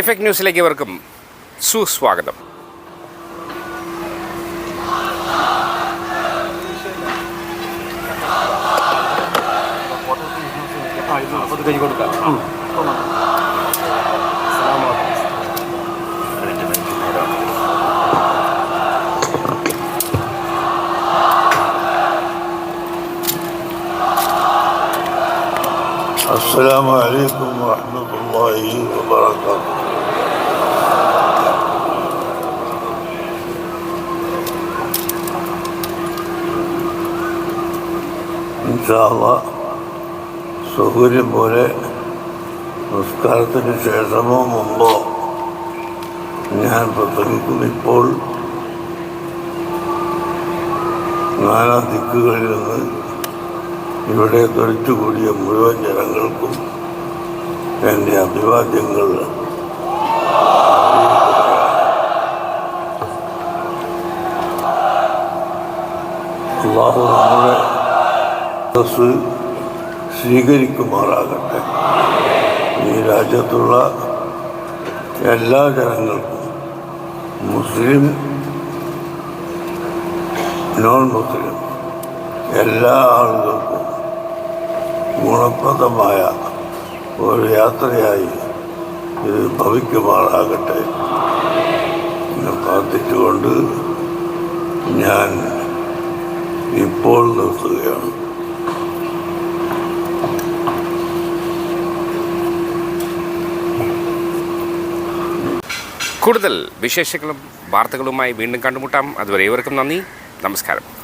Effect ന്യൂസിലേക്ക് ഇവർക്കും സുസ്വാഗതം السلام عليكم ورحمة الله وبركاته ഇൻഷാല്ല സൗകര്യം പോലെ നിസ്കാരത്തിന് ശേഷമോ മുമ്പോ ഞാൻ പ്രസംഗിക്കും ഇപ്പോൾ നാനാ ദിക്കുകളിൽ നിന്ന് ഇവിടെ തൊഴിച്ചുകൂടിയ മുഴുവൻ ജനങ്ങൾക്കും എന്റെ അഭിവാദ്യങ്ങൾ അള്ളാഹു നമ്മുടെ സ്വീകരിക്കുമാറാകട്ടെ. ഈ രാജ്യത്തുള്ള എല്ലാ ജനങ്ങൾക്കും മുസ്ലിം നോൺ മുസ്ലിം എല്ലാ ആളുകൾക്കും ഗുണപ്രദമായ ഒരു യാത്രയായി ഇത് ഭവിക്കുമാറാകട്ടെ പ്രാർത്ഥിച്ചുകൊണ്ട് ഞാൻ ഇപ്പോൾ നിർത്തുകയാണ്. കൂടുതൽ വിശേഷങ്ങളും വാർത്തകളുമായി വീണ്ടും കണ്ടുമുട്ടാം. അതുവരെ ഏവർക്കും നന്ദി. നമസ്കാരം.